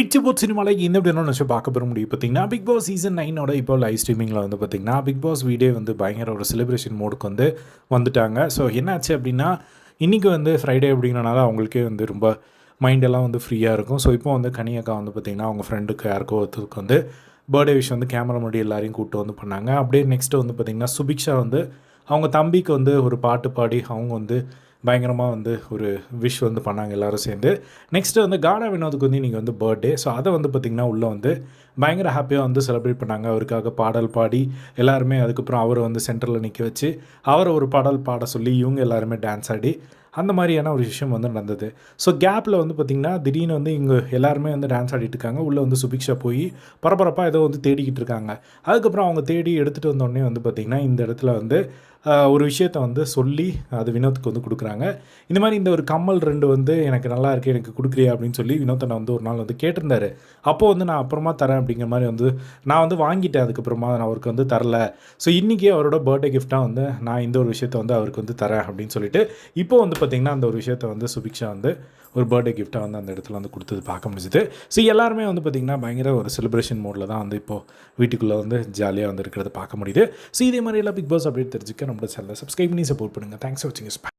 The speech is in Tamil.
இட்ஸ் போட் சினிமாவில் இந்த எப்படி வச்சு பார்க்க பெற முடியும். பார்த்தீங்கன்னா பிக் பாஸ் சீசன் நைனோட இப்போ லைவ் ஸ்ட்ரீமிங்கில் வந்து பார்த்தீங்கன்னா பிக் பாஸ் வீடியோ வந்து பயங்கர ஒரு செலிப்ரேஷன் மோடுக்கு வந்து வந்துட்டாங்க. ஸோ என்னாச்சு அப்படின்னா இன்றைக்கி வந்து ஃப்ரைடே அப்படிங்கிறனால அவங்களுக்கே வந்து ரொம்ப மைண்டெல்லாம் வந்து ஃப்ரீயாக இருக்கும். ஸோ இப்போ வந்து கனியக்கா வந்து பார்த்திங்கன்னா அவங்க ஃப்ரெண்டுக்கு யாருக்கோ ஒருத்தருக்கு வந்து பர்த்டே விஷயம் வந்து கேமரா முன்னாடி எல்லாரையும் கூப்பிட்டு வந்து பண்ணாங்க. அப்படியே நெக்ஸ்ட்டு வந்து பார்த்திங்கன்னா சுபிக்ஷா வந்து அவங்க தம்பிக்கு வந்து ஒரு பாட்டு பாடி அவங்க வந்து பயங்கரமாக வந்து ஒரு விஷ் வந்து பண்ணாங்க எல்லாரும் சேர்ந்து. நெக்ஸ்ட்டு வந்து கானா வினோதுக்கு வந்து நீங்கள் வந்து பர்த்டே ஸோ அதை வந்து பார்த்திங்கன்னா உள்ளே வந்து பயங்கர ஹாப்பியாக வந்து செலிப்ரேட் பண்ணாங்க. அவருக்காக பாடல் பாடி எல்லாருமே அதுக்கப்புறம் அவரை வந்து சென்டரில் நிற்க வச்சு அவரை ஒரு பாடல் பாட சொல்லி இவங்க எல்லாருமே டான்ஸ் ஆடி அந்த மாதிரியான ஒரு விஷயம் வந்து நடந்தது. ஸோ கேப்பில் வந்து பார்த்திங்கன்னா திடீர்னு வந்து இங்கே எல்லாருமே வந்து டான்ஸ் ஆடிட்டு இருக்காங்க. உள்ளே வந்து சுபிக்ஷா போய் பரபரப்பாக ஏதோ வந்து தேடிக்கிட்டு இருக்காங்க. அதுக்கப்புறம் அவங்க தேடி எடுத்துகிட்டு வந்தோடனே வந்து பார்த்திங்கன்னா இந்த இடத்துல வந்து ஒரு விஷயத்த வந்து சொல்லி அது வினோத்துக்கு வந்து கொடுக்குறாங்க. இந்த மாதிரி இந்த ஒரு கம்மல் ரெண்டு வந்து எனக்கு நல்லா இருக்குது எனக்கு கொடுக்குறியா அப்படின்னு சொல்லி வினோத்தனை வந்து ஒரு நாள் வந்து கேட்டிருந்தாரு. அப்போது வந்து நான் அப்புறமா தரேன் அப்படிங்கிற மாதிரி வந்து நான் வந்து வாங்கிட்டேன் அதுக்கப்புறமா நான் அவருக்கு வந்து தரல. ஸோ இன்றைக்கி அவரோட பர்த்டே கிஃப்ட்டாக வந்து நான் இந்த ஒரு விஷயத்த வந்து அவருக்கு வந்து தரேன் அப்படின்னு சொல்லிட்டு இப்போ வந்து பார்த்திங்கன்னா அந்த ஒரு விஷயத்த வந்து சுபிக்ஷா வந்து ஒரு பர்த்டே கிஃப்ட்டாக வந்து அந்த இடத்துல வந்து கொடுத்தது பார்க்க முடிஞ்சுது. ஸோ எல்லாருமே வந்து பார்த்திங்கன்னா பயங்கர ஒரு செலிப்ரேஷன் மோடில் தான் வந்து இப்போது வீட்டுக்குள்ளே வந்து ஜாலியாக வந்து இருக்கிறத பார்க்க முடியுது. ஸோ இதே மாதிரி எல்லாம் பிக் பாஸ் அப்டேட் தெரிஞ்சுக்க நம்மளோட சேனலை சப்ஸ்கிரைப் பண்ணி சப்போர்ட் பண்ணுங்கள் தேங்க்ஸ் ஃபார் வாட்சிங்